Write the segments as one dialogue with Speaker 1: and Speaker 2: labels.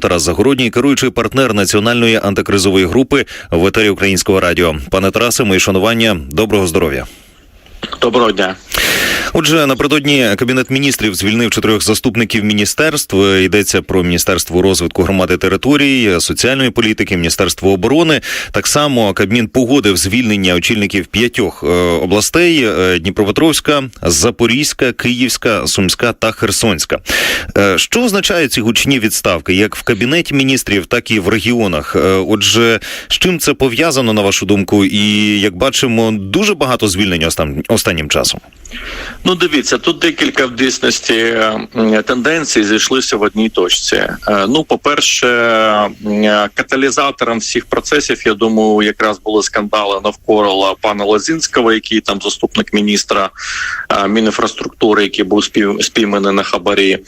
Speaker 1: Тарас Загородній, керуючий партнер національної антикризової групи в етері Українського радіо. Пане Тарасе, мої шанування, доброго здоров'я.
Speaker 2: Доброго дня.
Speaker 1: Отже, напередодні кабінет міністрів звільнив чотирьох заступників міністерств. Йдеться про міністерство розвитку громади територій, соціальної політики, міністерство оборони. Так само Кабмін погодив звільнення очільників п'ятьох е, областей: е, Дніпропетровська, Запорізька, Київська, Сумська та Херсонська. Е, Що означають ці гучні відставки, як в кабінеті міністрів, так і в регіонах? Отже, з чим це пов'язано на вашу думку? І як бачимо, дуже багато звільнень остан- останнім часом.
Speaker 2: Ну, дивіться, тут декілька в дійсності тенденцій зійшлися в одній точці. Е, Ну, по-перше, м, каталізатором всіх процесів, я думаю, якраз були скандали навколо пана Лозінського, який там заступник міністра е, Мінінфраструктури, який був спійманий на хабарі.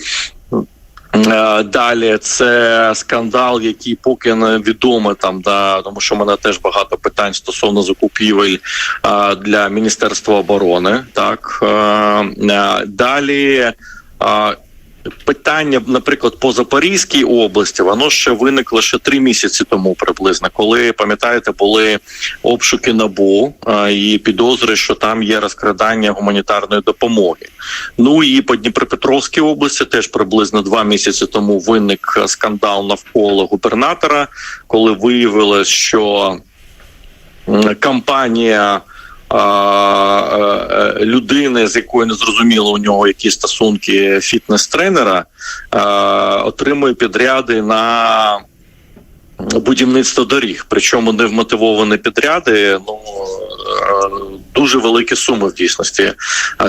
Speaker 2: Е, Далі це скандал, який поки не відомий там, да тому що в мене теж багато питань стосовно закупівель а, для міністерства оборони. Так Е, е, далі. е, Питання, наприклад, по Запорізькій області, воно ще виникло ще три місяці тому, приблизно, коли пам'ятаєте, були обшуки набу і підозри, що там є розкрадання гуманітарної допомоги. Ну і по Дніпропетровській області теж приблизно два місяці тому виник скандал навколо губернатора, коли виявилось, що м, е, е, Людини, з якою не зрозуміло у нього які стосунки фітнес-тренера, е, отримує підряди на будівництво доріг. Причому не вмотивовані підряди. Ну дуже великі суми в дійсності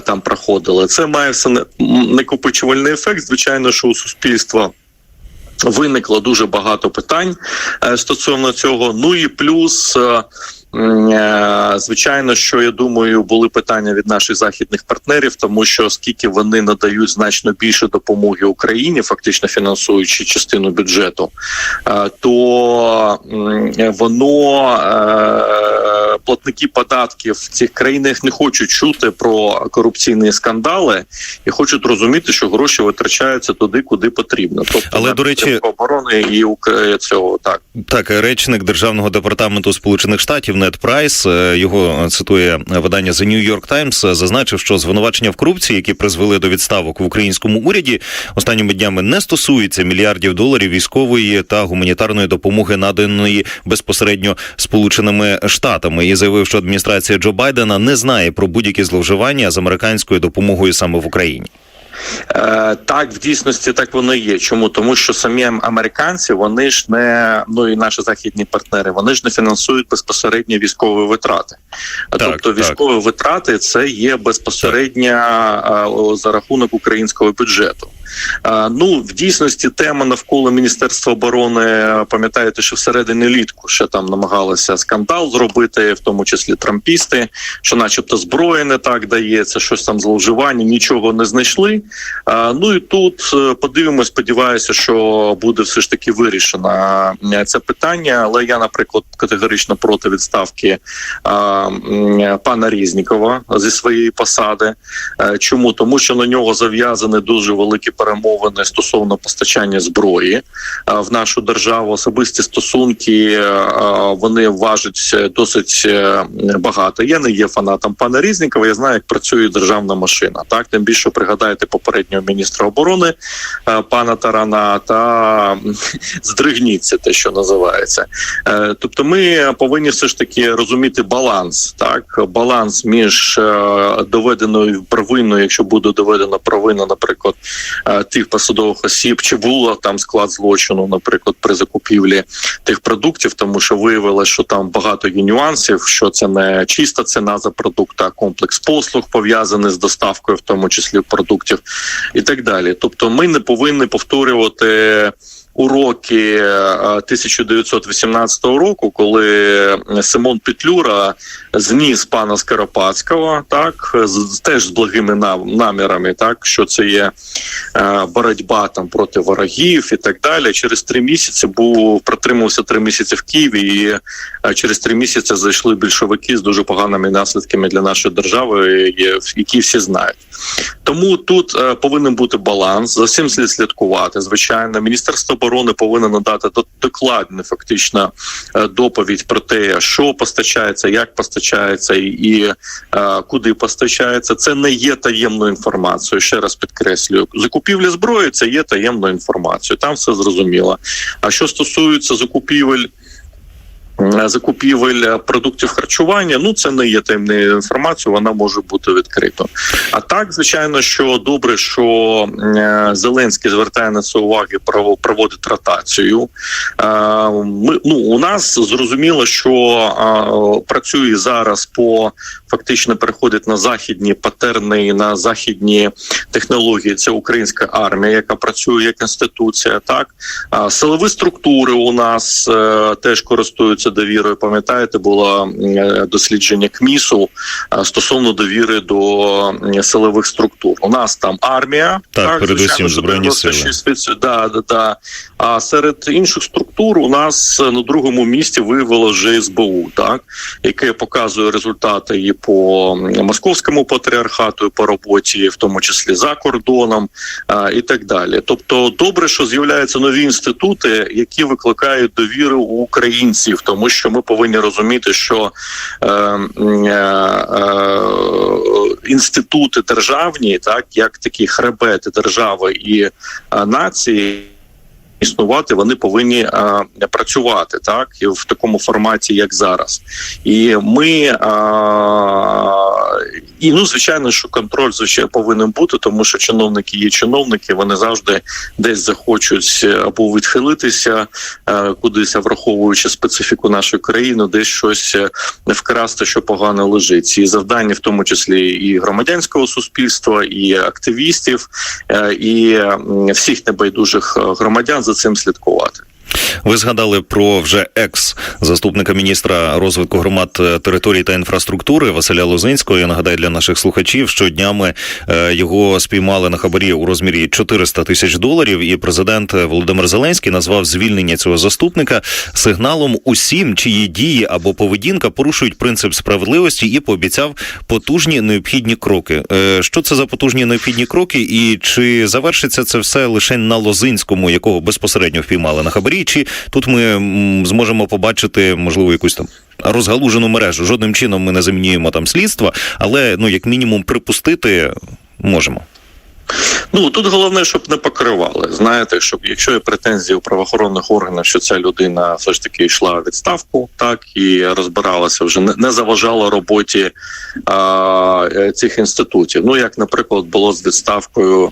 Speaker 2: там проходили. Це має все накопичувальний ефект. Звичайно, що у суспільства. Виникло дуже багато питань стосовно цього. Ну і плюс, звичайно, що я думаю, були питання від наших західних партнерів, тому що оскільки вони надають значно більше допомоги Україні, фактично фінансуючи частину бюджету, е, то воно е, платники податків в цих країнах не хочуть чути про корупційні скандали і хочуть розуміти, що гроші витрачаються туди, куди потрібно. Тобто
Speaker 1: Але, до речі-
Speaker 2: оборони і цього так.
Speaker 1: Так, речник державного департаменту Сполучених Штатів Нед Прайс е, його цитує видання The New York Times, е, зазначив, що звинувачення в корупції, які призвели до відставок в українському уряді, останніми днями не стосується мільярдів доларів військової та гуманітарної допомоги, наданої безпосередньо Сполученими Штатами, і заявив, що адміністрація Джо Байдена не знає про будь-які зловживання з американською допомогою саме в Україні.
Speaker 2: Е, так, в дійсності так воно є. Чому? Тому що самі американці, вони ж не ну і наші західні партнери, вони ж не фінансують безпосередньо військові витрати.
Speaker 1: Так,
Speaker 2: тобто
Speaker 1: так.
Speaker 2: військові витрати це є безпосередньо е, за рахунок українського бюджету. Ну, в дійсності тема навколо Міністерства оборони, пам'ятаєте, що всередині літку ще там намагалися скандал зробити, в тому числі трампісти, що, начебто, зброя не так дається, щось там зловживання, нічого не знайшли. Ну і тут е, подивимось, сподіваюся, що буде все ж таки вирішено е, це питання. Але я, наприклад, категорично проти відставки пана Різнікова зі своєї посади. Е, Чому тому, що на нього зав'язані дуже великі перемовини стосовно постачання зброї е, в нашу державу. Особисті стосунки е, е, вони важать досить багато. Я не є фанатом пана Різнікова. Я знаю, як працює державна машина. Так тим більше пригадайте попереднього міністра оборони пана Тарана та здригніться, те, що називається. Тобто, ми повинні все ж таки розуміти баланс, так баланс між доведеною провиною, якщо буде доведена провина, наприклад, тих посадових осіб, чи було там склад злочину, наприклад, при закупівлі тих продуктів, тому що виявилося, що там багато є нюансів, що це не чиста ціна за продукт, а комплекс послуг пов'язаний з доставкою, в тому числі продуктів, і так далі. Тобто, ми не повинні повторювати. Уроки е, 1918 року, коли Симон Петлюра зніс пана Скоропадського, так з теж з благими намірами, так що це є е, боротьба там проти ворогів і так далі. Через три місяці був протримався три місяці в Києві, і е, через три місяці зайшли більшовики з дуже поганими наслідками для нашої держави, які всі знають. Тому тут е, повинен бути баланс. За цим слід слідкувати. Звичайно, міністерство оборони повинна надати до- докладну фактично е, доповідь про те, що постачається, як постачається і, і е, куди постачається. Це не є таємною інформацією. Ще раз підкреслюю, закупівля зброї це є таємною інформацією. Там все зрозуміло. А що стосується закупівель. М, Закупівель е, продуктів харчування, ну це не є таємною інформацією, вона може бути відкрита. А так, звичайно, що добре, що е, Зеленський звертає на це уваги, проводить ротацію. Е, Ми ну у нас зрозуміло, що е, працює зараз по фактично переходить на західні патерни, на західні технології. Це українська армія, яка працює як інституція. Так силові структури у нас е, теж користуються довірою. Пам'ятаєте, було е, дослідження КМІСу е, стосовно довіри до силових структур. У нас там армія,
Speaker 1: Так, передусім, Збройні сили.
Speaker 2: Да, да, да. А серед інших структур у нас е, на другому місці виявило вже СБУ, так яке показує результати і по московському патріархату, і по роботі, в тому числі за кордоном, а, і так далі. Тобто, добре, що з'являються нові інститути, які викликають довіру у українців, тому що ми повинні розуміти, що е, е, е, інститути державні, так як такі хребети держави і е, нації. Існувати вони повинні а, працювати так і в такому форматі, як зараз, і ми а, і ну звичайно, що контроль звичайно повинен бути, тому що чиновники є чиновники, вони завжди десь захочуть або відхилитися е, кудись, враховуючи специфіку нашої країни, десь щось е, вкрасти, що погано лежить. І завдання, в тому числі і громадянського суспільства, і активістів, е, і всіх небайдужих е, громадян за цим слідкувати.
Speaker 1: Ви згадали про вже екс заступника міністра розвитку громад е, територій та інфраструктури Василя Лозинського. Я нагадаю для наших слухачів, що днями е, його спіймали на хабарі у розмірі 400 тисяч доларів. І президент Володимир Зеленський назвав звільнення цього заступника сигналом усім, чиї дії або поведінка порушують принцип справедливості, і пообіцяв потужні необхідні кроки. Е, Що це за потужні необхідні кроки, і чи завершиться це все лише на Лозинському, якого безпосередньо впіймали на хабарі? Чи тут ми зможемо побачити можливо якусь там розгалужену мережу? Жодним чином ми не замінюємо там слідства, але ну як мінімум припустити можемо.
Speaker 2: Ну тут головне, щоб не покривали. Знаєте, щоб якщо є претензії у правоохоронних органів, що ця людина все ж таки йшла відставку, так і розбиралася вже не, не заважала роботі а, е, цих інститутів. Ну як, наприклад, було з відставкою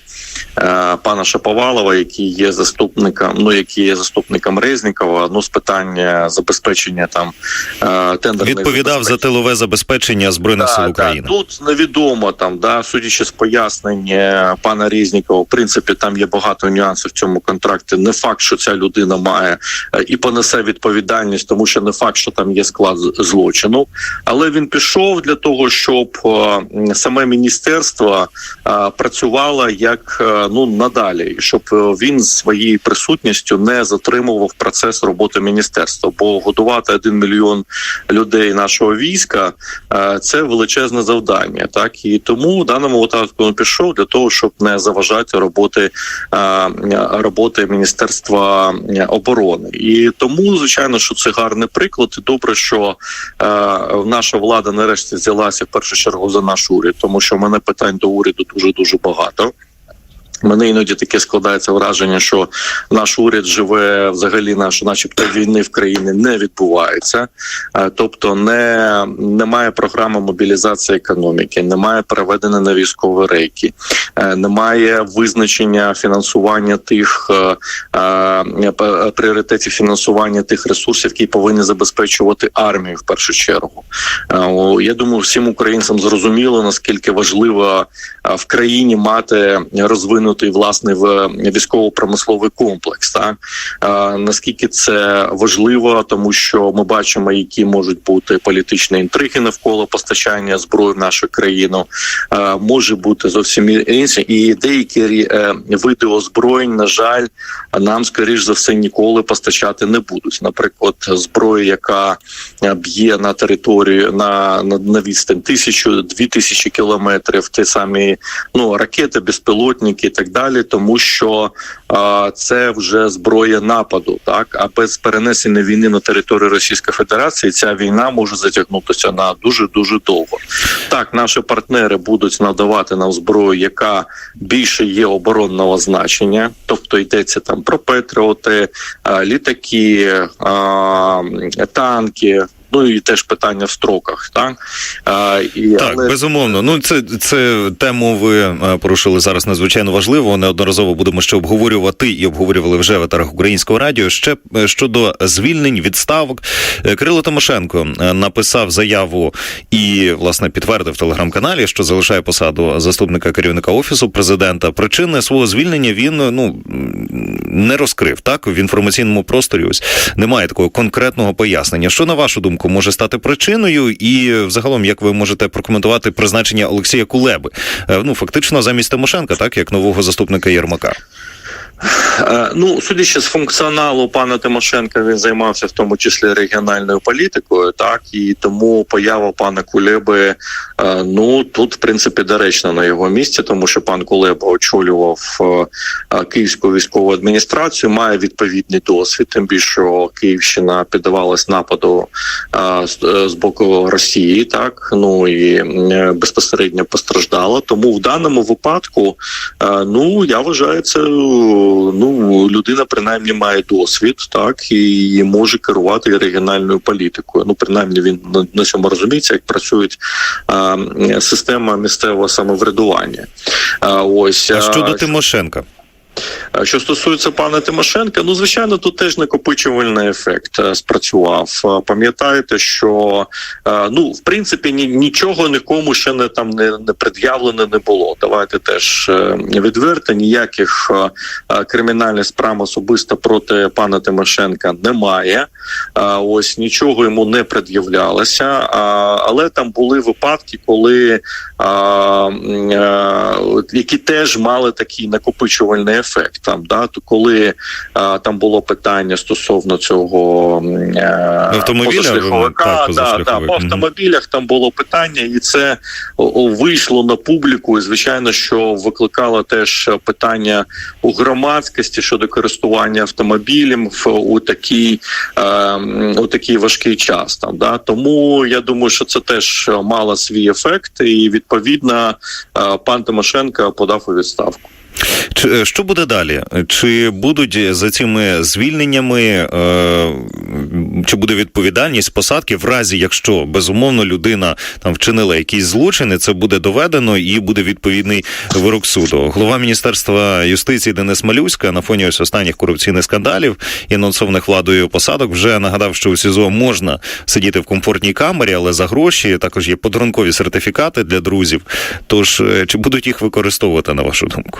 Speaker 2: е, пана Шаповалова, який є заступником, ну який є заступником Резнікова, ну з питання забезпечення там е, тендерних
Speaker 1: Відповідав за тилове забезпечення збройних сил України.
Speaker 2: Тут невідомо там, да, судячи з пояснень е, пана Різнікова, в принципі, там є багато нюансів в цьому контракті. Не факт, що ця людина має е, і понесе відповідальність, тому що не факт, що там є склад злочину. Але він пішов для того, щоб е, саме міністерство е, працювало як ну надалі, щоб він своєю присутністю не затримував процес роботи міністерства, бо годувати один мільйон людей нашого війська це величезне завдання. Так і тому в даному випадку він пішов для того, щоб не заважати роботи е, роботи міністерства оборони. І тому, звичайно, що це гарний приклад. І добре, що е, наша влада нарешті взялася в першу чергу за наш уряд, тому що в мене питань до уряду дуже дуже багато. Мене іноді таке складається враження, що наш уряд живе взагалі, наш, начебто, війни в країні не відбувається, Е, тобто не немає програми мобілізації економіки, немає переведення на військові рейки, е, немає визначення фінансування тих е, пріоритетів фінансування тих ресурсів, які повинні забезпечувати армію в першу чергу. Я думаю, всім українцям зрозуміло наскільки важливо в країні мати розвинутий власний в- військово-промисловий комплекс. Так Е, наскільки це важливо, тому що ми бачимо, які можуть бути політичні інтриги навколо постачання зброї в нашу країну, Е, може бути зовсім інше, і деякі е, види озброєнь, на жаль, нам скоріш за все ніколи постачати не будуть. Наприклад, зброї, яка е, б'є на територію на, на, на відстань тисячу дві тисячі кілометрів, ті самі ну ракети, безпілотники, так далі, тому що а, це вже зброя нападу, так а без перенесення війни на територію Російської Федерації ця війна може затягнутися на дуже дуже довго. Так, наші партнери будуть надавати нам зброю, яка більше є оборонного значення, тобто йдеться там про патріоти, а, літаки, танки. Ну і теж питання в строках, так а, і
Speaker 1: Так, безумовно. Ну це це тему ви е, порушили зараз надзвичайно важливо. Неодноразово будемо ще обговорювати і обговорювали вже в етерах українського радіо. Ще е, щодо звільнень, відставок. Е, Кирило Тимошенко написав заяву і власне підтвердив в телеграм-каналі, що залишає посаду заступника керівника офісу президента. Причини свого звільнення він ну не розкрив так в інформаційному просторі. Ось немає такого конкретного пояснення. Що на вашу думку може стати причиною, і взагалом, як ви можете прокоментувати призначення Олексія Кулеби? Е, Ну фактично замість Тимошенка, так як нового заступника Єрмака.
Speaker 2: Е, Ну, судячи з функціоналу пана Тимошенка, він займався в тому числі регіональною політикою, так і тому поява пана Кулеби, е, ну тут в принципі доречна на його місці, тому що пан Кулеба очолював е, Київську військову адміністрацію, має відповідний досвід. Тим більше Київщина піддавалась нападу з, боку Росії, так ну і безпосередньо постраждала. Тому в даному випадку, ну я вважаю, це ну людина принаймні має досвід, так і може керувати регіональною політикою. Ну принаймні він на, на цьому розуміється, як працює а, система місцевого самоврядування. А, ось
Speaker 1: А щодо Тимошенка,
Speaker 2: що стосується пана Тимошенка, ну звичайно, тут теж накопичувальний ефект е, спрацював. Е, Пам'ятаєте, що е, ну в принципі ні, нічого нікому ще не там не, не пред'явлено не було. Давайте теж е, відверто ніяких е, е, кримінальних справ особисто проти пана Тимошенка немає. Е, Ось нічого йому не пред'являлося, але там були випадки, коли е, які теж мали такий накопичувальний ефект. Там да то коли а, там було питання стосовно цього е,
Speaker 1: Автомобіля,
Speaker 2: позашляховика,
Speaker 1: так,
Speaker 2: да, да, по автомобілях там було питання, і це вийшло на публіку. І звичайно, що викликало теж питання у громадськості щодо користування автомобілем в у такий, е, у такий важкий час. Там да тому я думаю, що це теж мало свій ефект, і відповідно е, пан Тимошенко подав у відставку.
Speaker 1: Чи е, що буде далі? Чи будуть за цими звільненнями, е, чи буде відповідальність посадки в разі, якщо безумовно людина там вчинила якісь злочини, це буде доведено і буде відповідний вирок суду. Голова міністерства юстиції Денис Малюська на фоні ось останніх корупційних скандалів і анонсованих владою посадок вже нагадав, що у СІЗО можна сидіти в комфортній камері, але за гроші також є подарункові сертифікати для друзів. Тож е, чи будуть їх використовувати на вашу думку?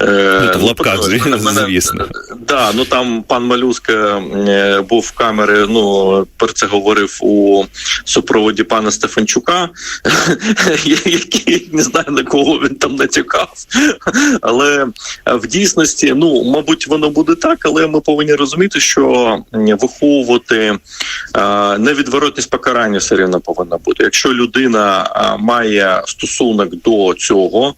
Speaker 1: Ну, в лапках,
Speaker 2: подивись,
Speaker 1: зві-
Speaker 2: мене-
Speaker 1: звісно.
Speaker 2: Да, ну там пан Малюска е, був в камери. Ну про це говорив у супроводі пана Стефанчука, який не знаю на кого він там натякав. Але е, в дійсності, ну мабуть, воно буде так, але ми повинні розуміти, що виховувати е, невідворотність покарання все рівно повинна бути. Якщо людина е, має стосунок до цього,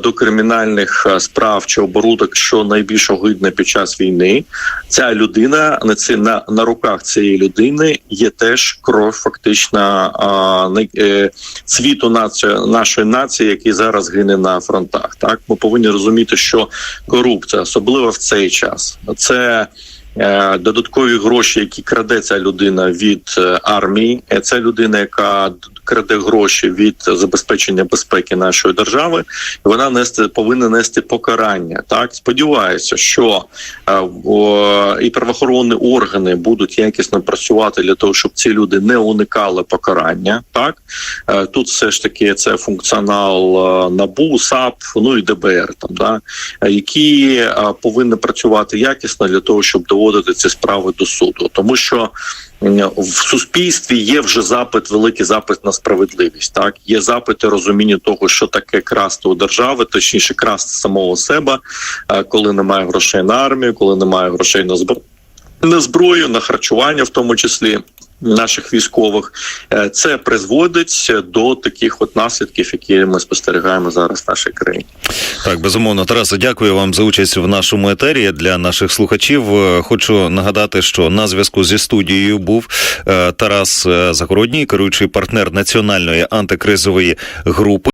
Speaker 2: до кримінальних справ чи оборудок, що найбільш огидне під час війни, ця людина на це на, на руках цієї людини є теж кров, фактично а, е, світу нації нашої нації, який зараз гине на фронтах. Так ми повинні розуміти, що корупція, особливо в цей час, це. е, Додаткові гроші, які краде ця людина від е, армії, Е, це людина, яка краде гроші від забезпечення безпеки нашої держави, і вона нести повинна нести покарання. Так сподіваюся, що е, о, і правоохоронні органи будуть якісно працювати для того, щоб ці люди не уникали покарання. Так Е, тут все ж таки це функціонал е, НАБУ, САП, ну і ДБР, там да е, які е, повинні працювати якісно для того, щоб доводити ці справи до суду, тому що. В суспільстві є вже запит, великий запит на справедливість. Так є запити розуміння того, що таке красти у держави, точніше красти самого себе, е, коли немає грошей на армію, коли немає грошей на зброю, на зброю, на харчування, в тому числі. Наших військових, е, це призводить до таких от наслідків, які ми спостерігаємо зараз в нашій країні.
Speaker 1: Так, безумовно, Тарасе, дякую вам за участь в нашому етері. Для наших слухачів Е, хочу нагадати, що на зв'язку зі студією був е, Тарас Загородній, керуючий партнер національної антикризової групи.